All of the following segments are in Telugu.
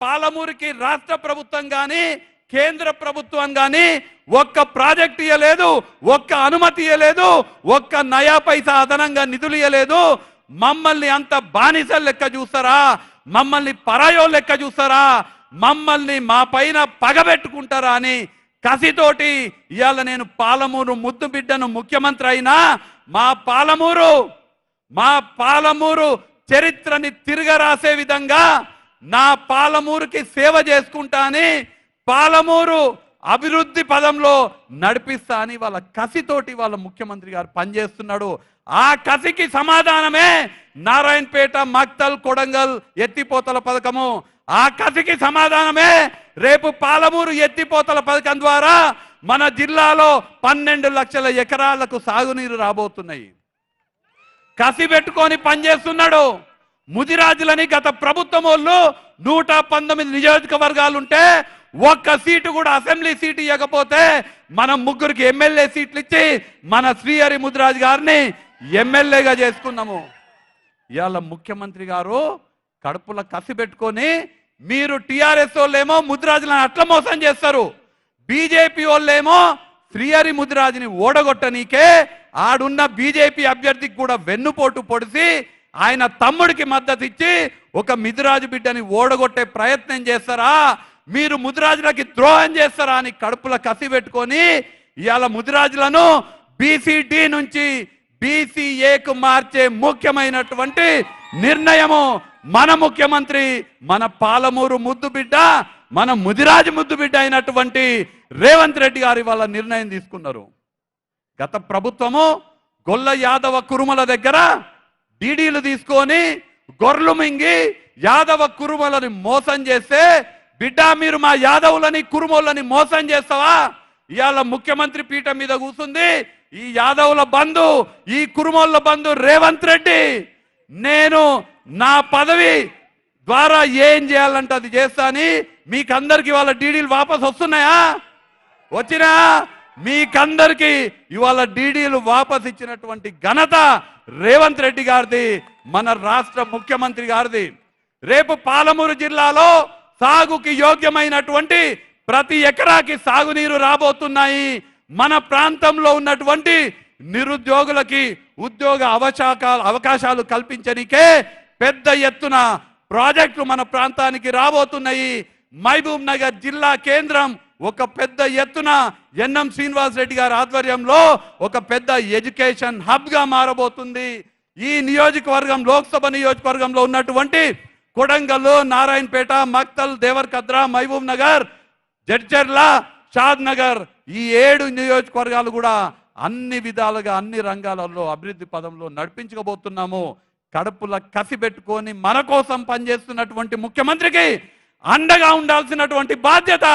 పాలమూరుకి రాష్ట్ర ప్రభుత్వం కానీ కేంద్ర ప్రభుత్వం కానీ ఒక్క ప్రాజెక్ట్ ఇవ్వలేదు ఒక్క అనుమతి ఇవ్వలేదు ఒక్క నయా పైసా అదనంగా నిధులు ఇవ్వలేదు మమ్మల్ని అంత బానిస లెక్క చూస్తారా? మమ్మల్ని పరాయో లెక్క చూస్తారా? మమ్మల్ని మా పైన పగబెట్టుకుంటారా అని కసితోటి ఇవాళ నేను పాలమూరు ముద్దు బిడ్డను ముఖ్యమంత్రి అయినా మా పాలమూరు మా పాలమూరు చరిత్రని తిరగరాసే విధంగా నా పాలమూరుకి సేవ చేసుకుంటా అని పాలమూరు అభివృద్ధి పదంలో నడిపిస్తా అని వాళ్ళ కసితోటి వాళ్ళ ముఖ్యమంత్రి గారు పనిచేస్తున్నాడు. ఆ కసికి సమాధానమే నారాయణపేట మక్తల్ కొడంగల్ ఎత్తిపోతల పథకము. ఆ కసికి సమాధానమే రేపు పాలమూరు ఎత్తిపోతల పథకం ద్వారా మన జిల్లాలో పన్నెండు లక్షల ఎకరాలకు సాగునీరు రాబోతున్నాయి. కసి పెట్టుకొని పనిచేస్తున్నాడు. ముదిరాజులని గత ప్రభుత్వం వాళ్ళు నూట పంతొమ్మిది నియోజకవర్గాలుంటే ఒక్క సీటు కూడా అసెంబ్లీ సీటు ఇవ్వకపోతే మనం ముగ్గురికి ఎమ్మెల్యే సీట్లు ఇచ్చి మన శ్రీహరి ముదిరాజు గారిని ఎమ్మెల్యేగా చేసుకున్నాము ఇవాళ ముఖ్యమంత్రి గారు కడుపుల కసి పెట్టుకొని మీరు టిఆర్ఎస్ వాళ్ళేమో ముదిరాజులను అట్ల మోసం చేస్తారు. బీజేపీ వాళ్ళేమో శ్రీహరి ముదిరాజుని ఓడగొట్టనీకే ఆడున్న బీజేపీ అభ్యర్థికి కూడా వెన్నుపోటు పొడిసి ఆయన తమ్ముడికి మద్దతు ఇచ్చి ఒక మిదిరాజు బిడ్డని ఓడగొట్టే ప్రయత్నం చేస్తారా? మీరు ముదిరాజులకి ద్రోహం చేస్తారా అని కడుపుల కసి పెట్టుకొని ఇవాళ ముదిరాజులను బీసీడీ నుంచి బీసీఏకు మార్చే ముఖ్యమైనటువంటి నిర్ణయము మన ముఖ్యమంత్రి మన పాలమూరు ముద్దు బిడ్డ మన ముదిరాజు ముద్దు బిడ్డ అయినటువంటి రేవంత్ రెడ్డి గారి వాళ్ళ నిర్ణయం తీసుకున్నారు. గత ప్రభుత్వము గొల్ల యాదవ కురుమల దగ్గర డీడీలు తీసుకొని గొర్రెలు మింగి యాదవ కురుమలని మోసం చేస్తే బిడ్డ మీరు మా యాదవులని కురుమోళ్ళని మోసం చేస్తావా? ఇవాళ ముఖ్యమంత్రి పీఠం మీద కూర్చుంది ఈ యాదవుల బంధు ఈ కురుమోళ్ళ బంధు రేవంత్ రెడ్డి. నేను నా పదవి ద్వారా ఏం చేయాలంటే అది చేస్తాని మీకందరికి వాళ్ళ డీడీలు వాపస్ వస్తున్నాయా వచ్చినా? మీకందరికి ఇవాళ డీడీలు వాపస్ ఇచ్చినటువంటి ఘనత రేవంత్ రెడ్డి గారిది మన రాష్ట్ర ముఖ్యమంత్రి గారిది. రేపు పాలమూరు జిల్లాలో సాగుకి యోగ్యమైనటువంటి ప్రతి ఎకరాకి సాగునీరు రాబోతున్నాయి. మన ప్రాంతంలో ఉన్నటువంటి నిరుద్యోగులకి ఉద్యోగ అవకాశాలు అవకాశాలు కల్పించనికే పెద్ద ఎత్తున ప్రాజెక్టులు మన ప్రాంతానికి రాబోతున్నాయి. మహబూబ్ నగర్ జిల్లా కేంద్రం ఒక పెద్ద ఎత్తున ఎన్ఎం శ్రీనివాస్ రెడ్డి గారి ఆధ్వర్యంలో ఒక పెద్ద ఎడ్యుకేషన్ హబ్గా మారబోతుంది. ఈ నియోజకవర్గం లోక్సభ నియోజకవర్గంలో ఉన్నటువంటి కొడంగల్ నారాయణపేట మక్తల్ దేవరకద్ర మహబూబ్ నగర్ జడ్చర్ల షాద్ నగర్ ఈ ఏడు నియోజకవర్గాలు కూడా అన్ని విధాలుగా అన్ని రంగాలలో అభివృద్ధి పదంలో నడిపించబోతున్నాము. కడుపుల కసి పెట్టుకొని మన కోసం పనిచేస్తున్నటువంటి ముఖ్యమంత్రికి అండగా ఉండాల్సినటువంటి బాధ్యత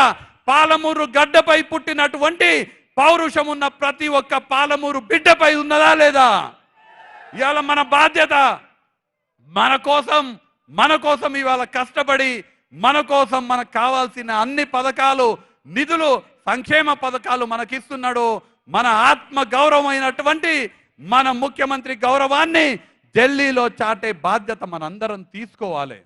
పాలమూరు గడ్డపై పుట్టినటువంటి పౌరుషం ఉన్న ప్రతి ఒక్క పాలమూరు బిడ్డపై ఉన్నదా లేదా? ఇవాళ మన బాధ్యత మన కోసం మన కోసం ఇవాళ కష్టపడి మన కోసం మనకు కావాల్సిన అన్ని పథకాలు నిధులు సంక్షేమ పథకాలు మనకిస్తున్నాడు. మన ఆత్మ గౌరవమైనటువంటి మన ముఖ్యమంత్రి గౌరవాన్ని ఢిల్లీలో చాటే బాధ్యత మనందరం తీసుకోవాలి.